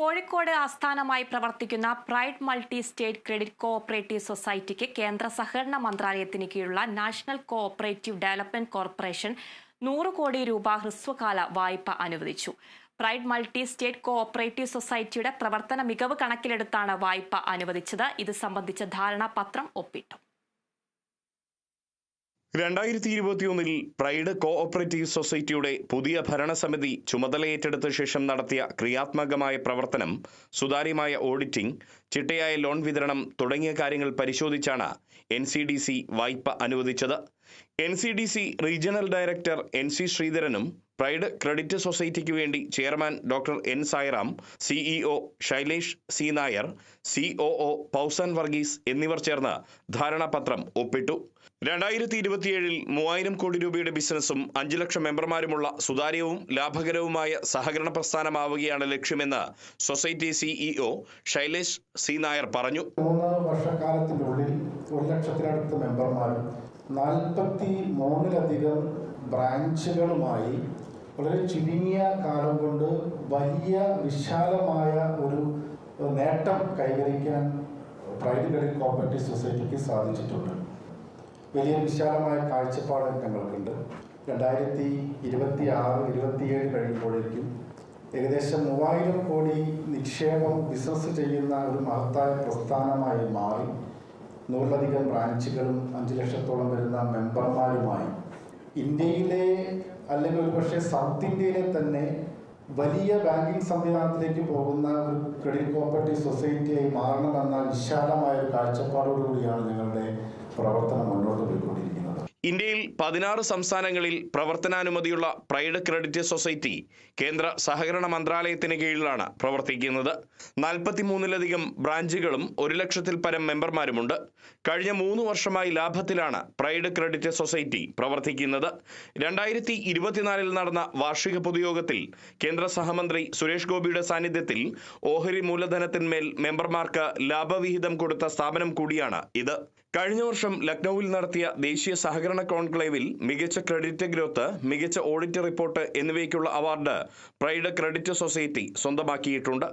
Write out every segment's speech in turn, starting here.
കോഴിക്കോട് ആസ്ഥാനമായി പ്രവർത്തിക്കുന്ന pride multi state credit cooperative സൊസൈറ്റിക്ക് കേന്ദ്ര സഹകരണ മന്ത്രാലയത്തിന് കീഴിലുള്ള നാഷണൽ കോഓപ്പറേറ്റീവ് ഡെവലപ്മെന്റ് കോർപ്പറേഷൻ നൂറ് കോടി രൂപ ഹ്രസ്വകാല വായ്പ അനുവദിച്ചു. പ്രൈഡ് മൾട്ടി സ്റ്റേറ്റ് കോഓപ്പറേറ്റീവ് സൊസൈറ്റിയുടെ പ്രവർത്തന മികവ് കണക്കിലെടുത്താണ് വായ്പ അനുവദിച്ചത്. ഇത് സംബന്ധിച്ച ധാരണാപത്രം ഒപ്പിട്ടു. രണ്ടായിരത്തി ഇരുപത്തിയൊന്നിൽ പ്രൈഡ് കോഓപ്പറേറ്റീവ് സൊസൈറ്റിയുടെ പുതിയ ഭരണസമിതി ചുമതലയേറ്റെടുത്ത ശേഷം നടത്തിയ ക്രിയാത്മകമായ പ്രവർത്തനം സുതാര്യമായ ഓഡിറ്റിംഗ് ചിട്ടയായ ലോൺ വിതരണം തുടങ്ങിയ കാര്യങ്ങൾ പരിശോധിച്ചാണ് എൻ വായ്പ അനുവദിച്ചത്. N C D C regional director N C ശ്രീധരനും pride credit സൊസൈറ്റിക്ക് വേണ്ടി chairman doctor N Sairam CEO Shailesh C Nair COO Pauson Varghese എന്നിവർ ചേർന്ന് ധാരണാപത്രം ഒപ്പിട്ടു. രണ്ടായിരത്തി ഇരുപത്തിയേഴിൽ മൂവായിരം കോടി രൂപയുടെ ബിസിനസ്സും അഞ്ചു ലക്ഷം മെമ്പർമാരുമുള്ള സുതാര്യവും ലാഭകരവുമായ സഹകരണ പ്രസ്ഥാനമാവുകയാണ് ലക്ഷ്യമെന്ന് society CEO Shailesh C Nair പറഞ്ഞു. മൂന്ന് വർഷക്കാലത്തിനുള്ളിൽ ഒരു ലക്ഷത്തിനടുത്ത് മെമ്പർമാരും നാൽപ്പത്തി മൂന്നിലധികം ബ്രാഞ്ചുകളുമായി വളരെ ചുരുങ്ങിയ കാലം കൊണ്ട് വലിയ വിശാലമായ ഒരു നേട്ടം കൈവരിക്കാൻ പ്രൈവറ്റ് ക്രെഡിറ്റ് കോപ്പറേറ്റീവ് സൊസൈറ്റിക്ക് സാധിച്ചിട്ടുണ്ട്. വലിയ വിശാലമായ കാഴ്ചപ്പാട് ഞങ്ങൾക്കുണ്ട്. രണ്ടായിരത്തി ഇരുപത്തി ആറ് ഇരുപത്തിയേഴ് കഴിയുമ്പോഴേക്കും ഏകദേശം മൂവായിരം കോടി നിക്ഷേപം ബിസിനസ് ചെയ്യുന്ന ഒരു മഹത്തായ പ്രസ്ഥാനമായി മാറി. നൂറിലധികം ബ്രാഞ്ചുകളും അഞ്ച് ലക്ഷത്തോളം വരുന്ന മെമ്പർമാരുമായി ഇന്ത്യയിലെ അല്ലെങ്കിൽ ഒരുപക്ഷെ സൗത്ത് ഇന്ത്യയിലെ തന്നെ വലിയ ബാങ്കിങ് സംവിധാനത്തിലേക്ക് പോകുന്ന ഒരു ക്രെഡിറ്റ് കോപ്പറേറ്റീവ് സൊസൈറ്റിയായി മാറണമെന്ന വിശാലമായ ഒരു കാഴ്ചപ്പാടോടുകൂടിയാണ് ഞങ്ങളുടെ പ്രവർത്തനം. ഇന്ത്യയിൽ പതിനാറ് സംസ്ഥാനങ്ങളിൽ പ്രവർത്തനാനുമതിയുള്ള പ്രൈഡ് ക്രെഡിറ്റ് സൊസൈറ്റി കേന്ദ്ര സഹകരണ മന്ത്രാലയത്തിന് കീഴിലാണ് പ്രവർത്തിക്കുന്നത്. നാൽപ്പത്തിമൂന്നിലധികം ബ്രാഞ്ചുകളും ഒരു ലക്ഷത്തിൽ പരം മെമ്പർമാരുമുണ്ട്. കഴിഞ്ഞ മൂന്ന് വർഷമായി ലാഭത്തിലാണ് പ്രൈഡ് ക്രെഡിറ്റ് സൊസൈറ്റി പ്രവർത്തിക്കുന്നത്. രണ്ടായിരത്തി ഇരുപത്തിനാലിൽ നടന്ന വാർഷിക പൊതുയോഗത്തിൽ കേന്ദ്ര സഹമന്ത്രി സുരേഷ് ഗോപിയുടെ സാന്നിധ്യത്തിൽ ഓഹരി മൂലധനത്തിന്മേൽ മെമ്പർമാർക്ക് ലാഭവിഹിതം കൊടുത്ത സ്ഥാപനം കൂടിയാണ് ഇത്. കഴിഞ്ഞ വർഷം ലക്നൌവിൽ നടത്തിയ ദേശീയ സഹകരണ കോൺക്ലേവിൽ മികച്ച ക്രെഡിറ്റ് ഗ്രോത്ത് മികച്ച ഓഡിറ്റ് റിപ്പോർട്ട് എന്നിവയ്ക്കുള്ള അവാർഡ് പ്രൈഡ് ക്രെഡിറ്റ് സൊസൈറ്റി സ്വന്തമാക്കിയിട്ടുണ്ട്.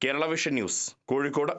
Kerala vision news Kozhikode.